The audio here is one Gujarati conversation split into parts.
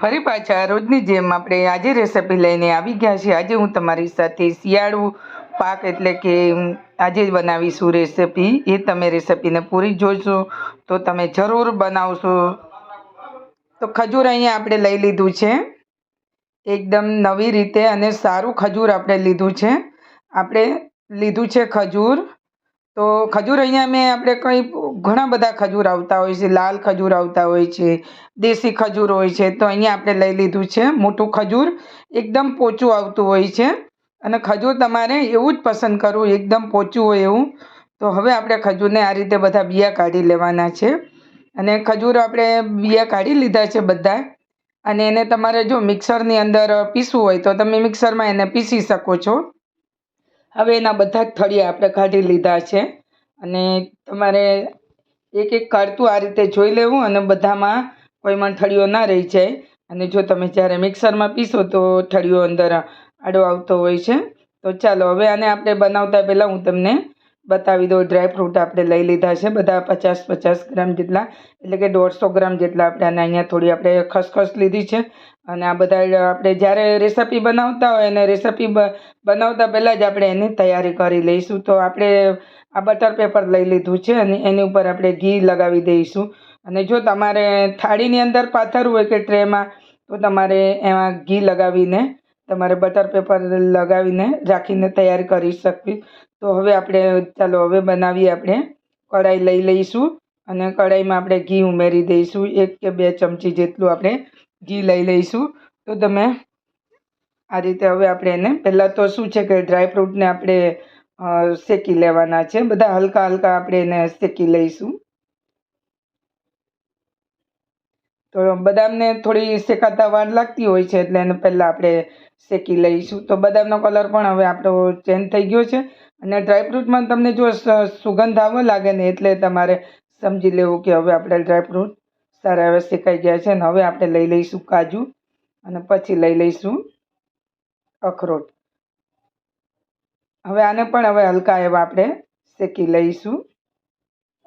ફરી પાછા રોજની જેમ આપણે આજે રેસિપી લઈને આવી ગયા છીએ. આજે હું તમારી સાથે શિયાળુ પાક એટલે કે આજે બનાવીશું રેસીપી એ તમે રેસીપીને પૂરી જોઈશો તો તમે જરૂર બનાવશો. તો ખજૂર અહીંયા આપણે લઈ લીધું છે. એકદમ નવી રીતે અને સારું ખજૂર આપણે લીધું છે. આપણે લીધું છે ખજૂર. તો ખજૂર અહીંયા મેં આપણે કંઈ ઘણા બધા ખજૂર આવતા હોય છે, લાલ ખજૂર આવતા હોય છે, દેશી ખજૂર હોય છે, તો અહીંયા આપણે લઈ લીધું છે મોટું ખજૂર. એકદમ પોચું આવતું હોય છે અને ખજૂર તમારે એવું જ પસંદ કરવું, એકદમ પોચું હોય એવું. તો હવે આપણે ખજૂરને આ રીતે બધા બિયા કાઢી લેવાના છે. અને ખજૂર આપણે બિયા કાઢી લીધા છે બધા. અને એને તમારે જો મિક્સરની અંદર પીસવું હોય તો તમે મિક્સરમાં એને પીસી શકો છો. હવે એના બધા જ થળિયા આપણે કાઢી લીધા છે. અને તમારે એક એક કાઢતું આ રીતે જોઈ લેવું અને બધામાં કોઈમાં ઠળિયો ના રહી જાય. અને જો તમે જ્યારે મિક્સરમાં પીસો તો ઠળિયો અંદર આડો આવતો હોય છે. તો ચાલો, હવે આને આપણે બનાવતા પહેલાં હું તમને બતાવી દઉં. ડ્રાયફ્રૂટ આપણે લઈ લીધા છે બધા પચાસ પચાસ ગ્રામ જેટલા, એટલે કે દોઢસો ગ્રામ જેટલા આપણે અને અહીંયા થોડી આપણે ખસખસ લીધી છે. અને આ બધા આપણે જ્યારે રેસીપી બનાવતા હોય અને રેસીપી બનાવતા પહેલાં જ આપણે એની તૈયારી કરી લઈશું. તો આપણે આ બટર પેપર લઈ લીધું છે અને એની ઉપર આપણે ઘી લગાવી દઈશું. અને જો તમારે થાળીની અંદર પાથરવું હોય કે ટ્રેમાં, તો તમારે એમાં ઘી લગાવીને તમારે બટર પેપર લગાવીને રાખીને તૈયાર કરી શકવી. તો હવે આપણે, ચાલો હવે બનાવીએ આપણે. કઢાઈ લઈ લઈશું અને કઢાઈમાં આપણે ઘી ઉમેરી દઈશું. એક કે બે ચમચી જેટલું આપણે ઘી લઈ લઈશું. તો તમે આ રીતે હવે આપણે એને, પહેલાં તો શું છે કે ડ્રાયફ્રૂટને આપણે શેકી લેવાના છે. બધા હલકા હલકા આપણે એને શેકી લઈશું. તો બદામને થોડી શેકાતા વાર લાગતી હોય છે એટલે એને પહેલાં આપણે શેકી લઈશું. તો બદામનો કલર પણ હવે આપણો ચેન્જ થઈ ગયો છે. અને ડ્રાયફ્રૂટમાં તમને જો સુગંધ આવવા લાગે ને એટલે તમારે સમજી લેવું કે હવે આપણે ડ્રાયફ્રૂટ સારા હવે શેકાઈ ગયા છે અને હવે આપણે લઈ લઈશું કાજુ અને પછી લઈ લઈશું અખરોટ. હવે આને પણ હવે હલકા એવા આપણે શેકી લઈશું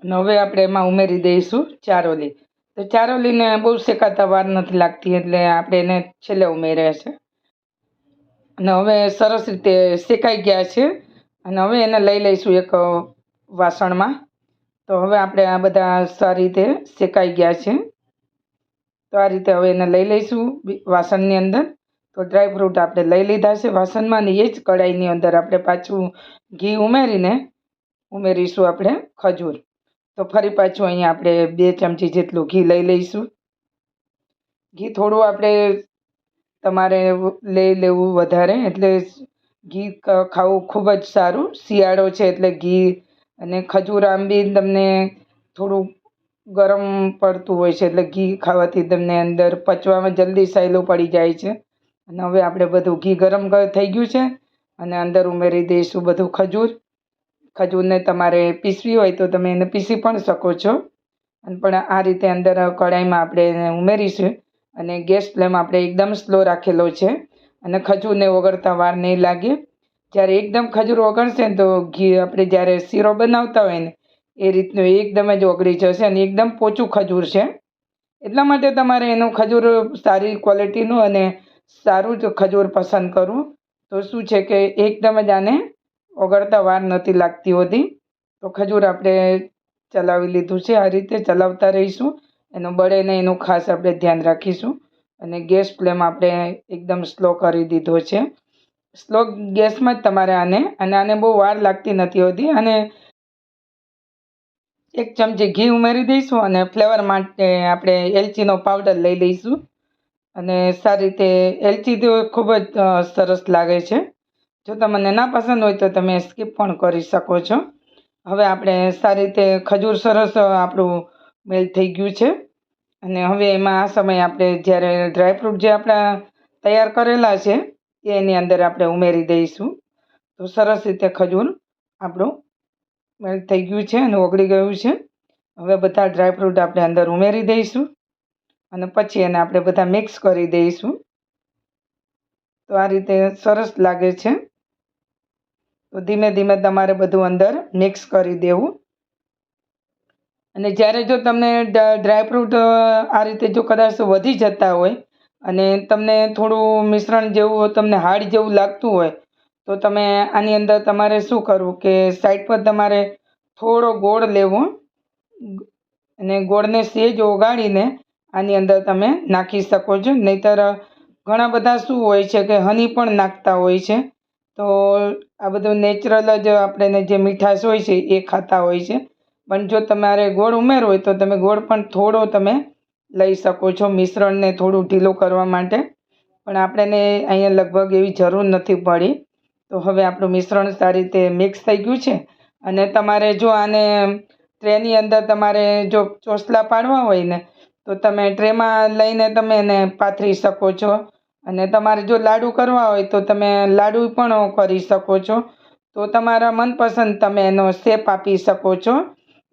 અને હવે આપણે એમાં ઉમેરી દઈશું ચારોલી. તો ચારોલીને બહુ શેકાતા વાર નથી લાગતી એટલે આપણે એને છેલ્લે ઉમેર્યા છે. અને હવે સરસ રીતે શેકાઈ ગયા છે. અને હવે એને લઈ લઈશું એક વાસણમાં. તો હવે આપણે આ બધા સારી રીતે શેકાઈ ગયા છે. તો આ રીતે હવે એને લઈ લઈશું વાસણની અંદર. તો ડ્રાયફ્રૂટ આપણે લઈ લીધા છે વાસણમાં ને એ જ કઢાઈની અંદર આપણે પાછું ઘી ઉમેરીને ઉમેરીશું આપણે ખજૂર. તો ફરી પાછું અહીંયા આપણે બે ચમચી જેટલું ઘી લઈ લઈશું. ઘી થોડું આપણે તમારે લઈ લેવું વધારે એટલે ઘી ખાવું ખૂબ જ સારું. શિયાળો છે એટલે ઘી અને ખજૂર, આમ બી તમને થોડું ગરમ પડતું હોય છે એટલે ઘી ખાવાથી તમને અંદર પચવામાં જલ્દી સહેલું પડી જાય છે. અને હવે આપણે બધું ઘી ગરમ થઈ ગયું છે અને અંદર ઉમેરી દઈશું બધું ખજૂર. ખજૂરને તમારે પીસવી હોય તો તમે એને પીસી પણ શકો છો. અને પણ આ રીતે અંદર કઢાઈમાં આપણે એને ઉમેરીશું અને ગેસ ફ્લેમ આપણે એકદમ સ્લો રાખેલો છે. અને ખજૂરને ઓગળતા વાર નહીં લાગે. જ્યારે એકદમ ખજૂર ઓગળશે ને તો ઘી આપણે જ્યારે શીરો બનાવતા હોય ને, એ રીતનું એકદમ જ ઓગળી જશે અને એકદમ પોચું ખજૂર છે. એટલા માટે તમારે એનું ખજૂર સારી ક્વોલિટીનું અને સારું જ ખજૂર પસંદ કરવું. તો શું છે કે એકદમ જ આને ઓગળતા વાર નથી લાગતી હોતી. તો ખજૂર આપણે ચલાવી લીધું છે. આ રીતે ચલાવતા રહીશું. એનું બળે નહીં એનું ખાસ આપણે ધ્યાન રાખીશું. અને ગેસ ફ્લેમ આપણે એકદમ સ્લો કરી દીધો છે. સ્લો ગેસમાં જ તમારે આને, અને આને બહુ વાર લાગતી નથી હોતી, અને એક ચમચી ઘી ઉમેરી દઈશું અને ફ્લેવર માટે આપણે એલચીનો પાવડર લઈ લઈશું. અને સારી રીતે એલચી તો ખૂબ જ સરસ લાગે છે. જો તમને ના પસંદ હોય તો તમે સ્કીપ પણ કરી શકો છો. હવે આપણે સારી રીતે ખજૂર સરસ આપણું મેલ થઈ ગયું છે. અને હવે એમાં આ સમય આપણે જ્યારે ડ્રાયફ્રૂટ જે આપણા તૈયાર કરેલા છે એ એની અંદર આપણે ઉમેરી દઈશું. તો સરસ રીતે ખજૂર આપણું મેલ્ટ થઈ ગયું છે અને ઓગળી ગયું છે. હવે બધા ડ્રાયફ્રૂટ આપણે અંદર ઉમેરી દઈશું અને પછી એને આપણે બધા મિક્સ કરી દઈશું. તો આ રીતે સરસ લાગે છે. તો ધીમે ધીમે તમારે બધું અંદર મિક્સ કરી દેવું. અને જ્યારે જો તમને ડ્રાયફ્રૂટ આ રીતે જો કદાચ વધી જતા હોય અને તમને થોડું મિશ્રણ જેવું, તમને હાર્ડ જેવું લાગતું હોય, તો તમે આની અંદર તમારે શું કરવું કે સાઈડ પર તમારે થોડો ગોળ લેવો, અને ગોળને સેજ ઓગાળીને આની અંદર તમે નાખી શકો છો. નહીંતર, ઘણા બધા શું હોય છે કે હની પણ નાખતા હોય છે. તો આ બધું નેચરલ જ આપણે જે મીઠાશ હોય છે એ ખાતા હોય છે. પણ જો તમારે ગોળ ઉમેરવો હોય તો તમે ગોળ પણ થોડો તમે લઈ શકો છો મિશ્રણને થોડું ઢીલું કરવા માટે. પણ આપણને અહીંયા લગભગ એવી જરૂર નથી પડી. તો હવે આપણું મિશ્રણ સારી રીતે મિક્સ થઈ ગયું છે. અને તમારે જો આને ટ્રેની અંદર તમારે જો ચોસલા પાડવા હોય ને, તો તમે ટ્રેમાં લઈને તમે એને પાથરી શકો છો. અને તમારે જો લાડુ કરવા હોય તો તમે લાડુ પણ કરી શકો છો. તો તમારા મનપસંદ તમે એનો શેપ આપી શકો છો.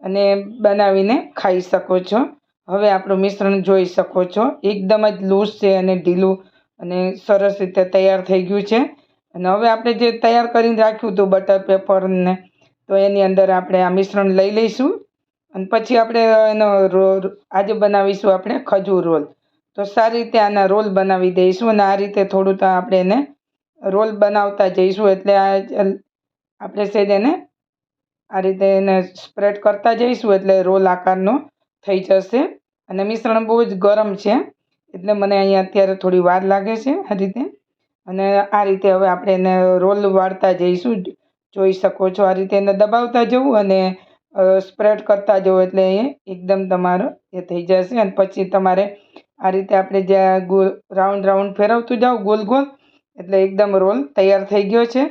અને બનાવીને ખાઈ શકો છો. હવે આપણું મિશ્રણ જોઈ શકો છો. એકદમ જ લૂઝ છે અને ઢીલું અને સરસ રીતે તૈયાર થઈ ગયું છે. અને હવે આપણે જે તૈયાર કરીને રાખ્યું હતું બટર પેપરને તો એની અંદર આપણે આ મિશ્રણ લઈ લઈશું. અને પછી આપણે એનો આજે બનાવીશું આપણે ખજૂર રોલ. તો સારી રીતે આના રોલ બનાવી દઈશું અને આ રીતે થોડું તો આપણે એને રોલ બનાવતા જઈશું એટલે આ આપણે સેજ એને આ રીતે એને સ્પ્રેડ કરતા જઈશું એટલે રોલ આકારનો થઈ જશે. અને મિશ્રણ બહુ જ ગરમ છે, એટલે મને અહીંયા અત્યારે થોડી વાર લાગે છે આ રીતે. અને આ રીતે હવે આપણે એને રોલ વાળતા જઈશું. જોઈ શકો છો આ રીતે એને દબાવતા જવું અને સ્પ્રેડ કરતા જવું એટલે એ એકદમ તમારો એ થઈ જશે. અને પછી તમારે આ રીતે આપણે જ્યાં રાઉન્ડ રાઉન્ડ ફેરવતું જાઓ ગોલ ગોલ, એટલે એકદમ રોલ તૈયાર થઈ ગયો છે.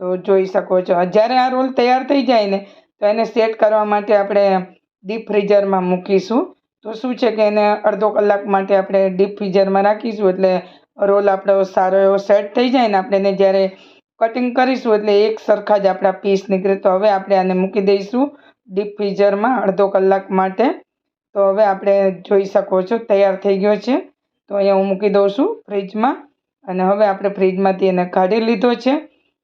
તો જોઈ શકો છો. જ્યારે આ રોલ તૈયાર થઈ જાય ને, તો એને સેટ કરવા માટે આપણે ડીપ ફ્રીઝરમાં મૂકીશું. તો શું છે કે એને અડધો કલાક માટે આપણે ડીપ ફ્રીઝરમાં રાખીશું, એટલે રોલ આપણો સારો એવો સેટ થઈ જાય ને, આપણે એને જ્યારે કટિંગ કરીશું, એટલે એક સરખા જ આપણા પીસ નીકળે. તો હવે આપણે આને મૂકી દઈશું ડીપ ફ્રીઝરમાં અડધો કલાક માટે. તો હવે આપણે જોઈ શકો છો, તૈયાર થઈ ગયો છે. તો અહીંયા હું મૂકી દઉં છું ફ્રીજમાં અને હવે આપણે ફ્રીજમાંથી એને કાઢી લીધો છે.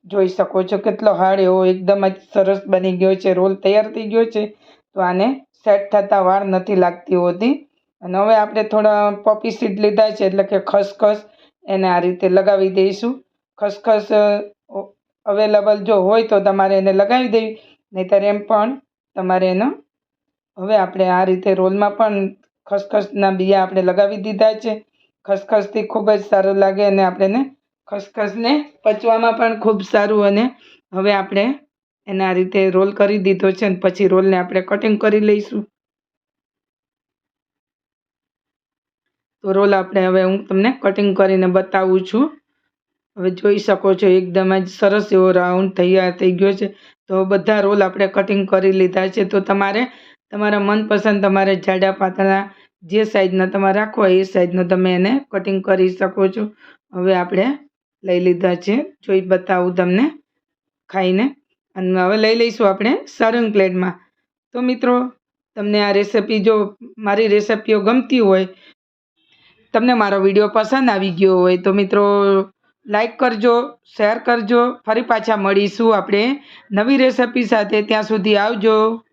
જોઈ શકો છો કેટલો હાર્ડ એવો એકદમ જ સરસ બની ગયો છે, રોલ તૈયાર થઈ ગયો છે. તો આને સેટ થતાં વાર નથી લાગતી હોતી. અને હવે આપણે થોડા પોપી સીડ લીધા છે, એટલે કે ખસખસ એને આ રીતે લગાવી દઈશું. ખસખસ અવેલેબલ જો હોય તો તમારે એને લગાવી દેવી, નહીંતર એમ પણ તમારે એનો હવે આપણે આ રીતે રોલમાં પણ ખસખસના બિયા આપણે લગાવી દીધા છે. ખસખસથી ખૂબ જ સારું લાગે અને આપણે ખસખસને પચવામાં પણ ખૂબ સારું અને હવે આપણે એના રીતે રોલ કરી દીધો છે અને પછી રોલને આપણે કટિંગ કરી લઈશું. તો રોલ આપણે હવે હું તમને કટિંગ કરીને બતાવું છું. હવે જોઈ શકો છો એકદમ જ સરસ એવો રાઉન્ડ તૈયાર થઈ ગયો છે. તો બધા રોલ આપણે કટિંગ કરી લીધા છે. તો તમારે તમારા મનપસંદ તમારે જાડા પાતળા જે સાઈઝના તમારે રાખવા એ સાઈઝનો તમે એને કટિંગ કરી શકો છો. હવે આપણે લઈ લીધા છે. જોઈ બતાવું તમને ખાઈને. અને હવે લઈ લઈશું આપણે સર્વિંગ પ્લેટમાં. તો મિત્રો, તમને આ રેસિપી જો મારી રેસિપીઓ ગમતી હોય, તમને મારો વીડિયો પસંદ આવી ગયો હોય, તો મિત્રો, લાઈક કરજો, શેર કરજો. ફરી પાછા મળીશું આપણે નવી રેસિપી સાથે. ત્યાં સુધી આવજો.